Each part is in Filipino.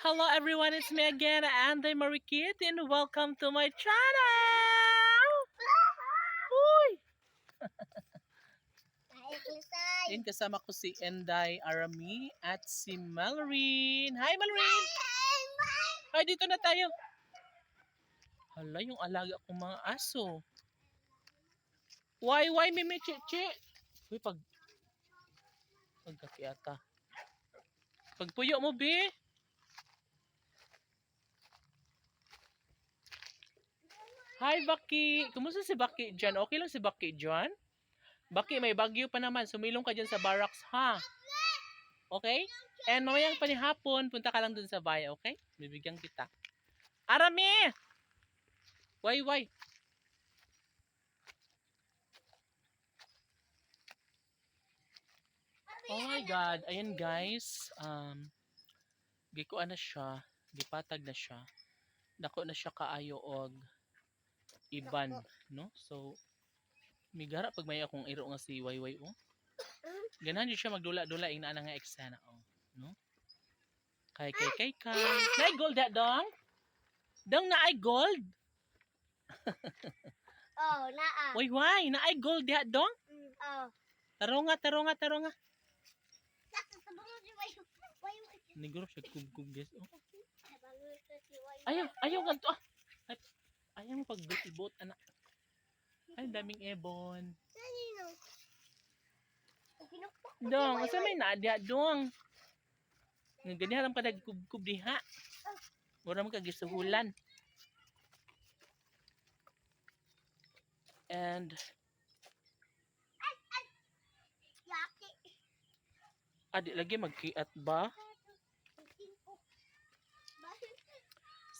Hello everyone, it's me again, Andy Marikit, and welcome to my channel! Uy! Yan, kasama ko si Enday Arami at si Mallorin. Hi Mallorin! Ay, dito na tayo. Hala, yung alaga kong mga aso. Why, why, mimi, chichi? Uy, pag... Pagkakiata. Pagpuyo mo, be. Hi, Baki. Kumusta si Baki dyan? Okay lang si Baki dyan? Baki, may bagyo pa naman. Sumilong ka dyan sa barracks, ha? Okay? And mamayang panihapon, punta ka lang dun sa bahay, okay? Bibigyan kita. Arami! Why, why? Oh my God. Ayan guys. Um, gikuan na siya. Gipatag na siya. Dako na siya kaayo og iban, no? So, migara pag may akong iro nga si Wayway, oh. Ganahan din siya magdula-dula ing naa nga eksena, oh. No? Kay, kay, kay, kay. Naay gold that dong? Dong naay gold? Oh, naa. Way, why? Naay gold that dong? Mm, oh. Taro nga, taro nga, taro nga. Niguro siya kub-kub, guys. Oh. Ayaw, ayaw ganito. Ah. Mo pag-ibot, anak. Ay, daming ebon. Si Dong, asa may naadya, dong. Nga ganyan lang pa nagkub-kub diha. Mura mo kagisuhulan. And, adi lagi magkiat ba?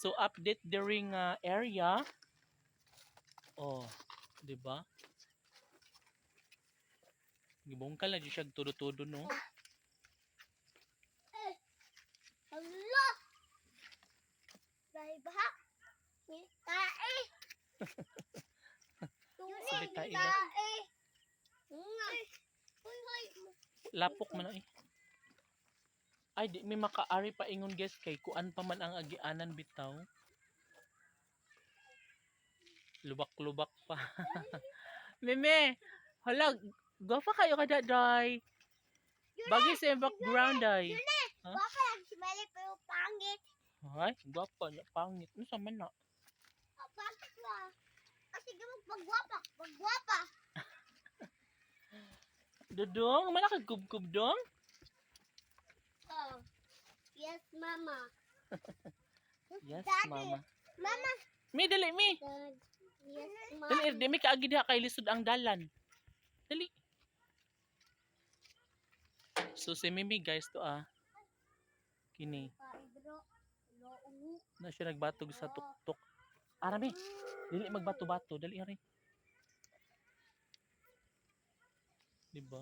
So, update during uh, area. Oh, di ba? Gibongkal na di siya todo-todo, no? Hala! Dahil ba? Ni tae. Sabi tae. Lapok man ay. Ay, di may makaari pa ingon guys kay kuan pa man ang agianan bitaw. Lubak-lubak pa. Meme, hala, gafa kayo kada day. Bagay sa background day. Huh? Baka lang si Mali pero pangit. Ay, gwapa na pangit. Ano sa man na? Ah, Bakit ba? Kasi gamag pagwapa. Pagwapa. Dodong, malaki kub-kub dong. Oh. Yes, mama. Yes, Daddy. mama. Mama. Mi, dali, mi. Dad. Yes, mama. Dali, di mi kaagi diha kay lisod ang dalan. Dali. So si Mimi guys to ah. Kini na siya nagbatog sa tuktok. Arami, dili magbato-bato, dali ari. Di ba?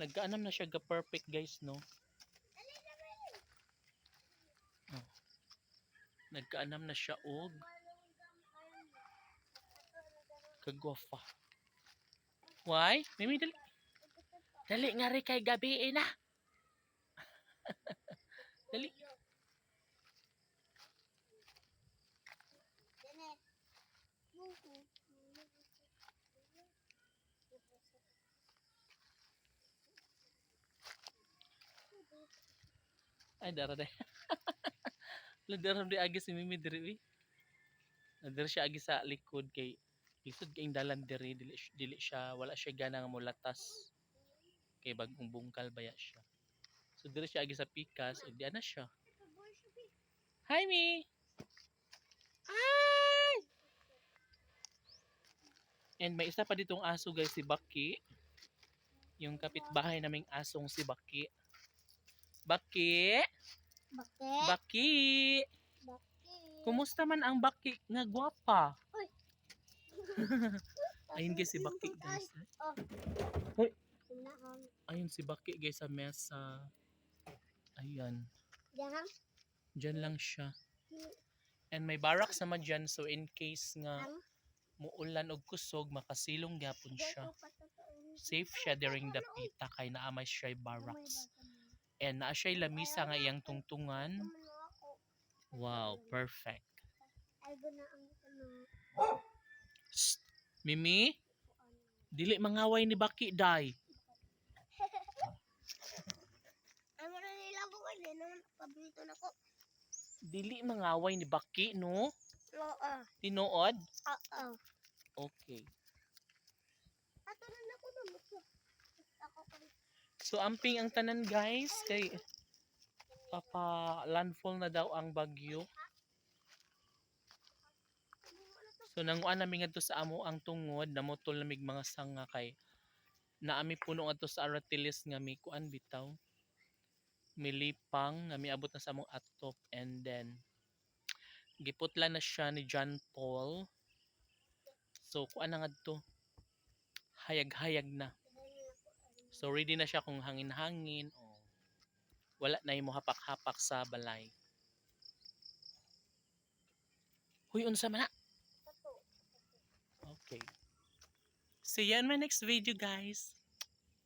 Nagkaanam na siya ga perfect guys, no? Oh. Nagkaanam na siya og kagwafa. Why? Mimi dali. Dali nga rin kay gabi eh, na. dali. Ay, dara day. Ladaram di agi si Mimi diri. eh. Nadiri siya agi sa likod kay lisod kay dalan diri dili, dili siya wala siya gana nga mulatas. Kay bagong bungkal baya siya. So diri siya agi sa pikas ug di ana siya. Hi Mi. Hi. And may isa pa ditong aso guys si Baki. Yung kapitbahay naming asong si Baki. Baki. Bakit? Baki. Bakit? Kumusta man ang Baki nga gwapa? Ayun guys si Baki guys. Hoy. Ayun si Baki guys sa mesa. Ayan. Diyan. Diyan lang siya. And may barracks naman dyan so in case nga muulan og kusog makasilong gyapon siya. Safe siya during the pita kay naamay siya barracks. And naa siya'y lamisa nga iyang tungtungan. Wow, perfect. Ay, ba na ang ano? Shh. Mimi, dili mangaway ni Baki, day. Ay, mo na nila ko kasi naman paborito na ko. Dili mangaway ni Baki, no? Oo. Tinuod? Oo. Okay. Ato na na na. Ako pa rin. So, amping ang tanan, guys. Kay papa landfall na daw ang bagyo. So nanguan nami ngadto sa amo ang tungod, namutol namig mga sanga kay naami puno ngadto sa Aratilis nga mi kuan bitaw. Milipang nga miabot na sa among atop and then giputla na siya ni John Paul. So kuan na ngadto. Hayag-hayag na. So ready na siya kung hangin-hangin o wala na imo hapak-hapak sa balay. Huy, unsa man na? Okay. See you in my next video, guys.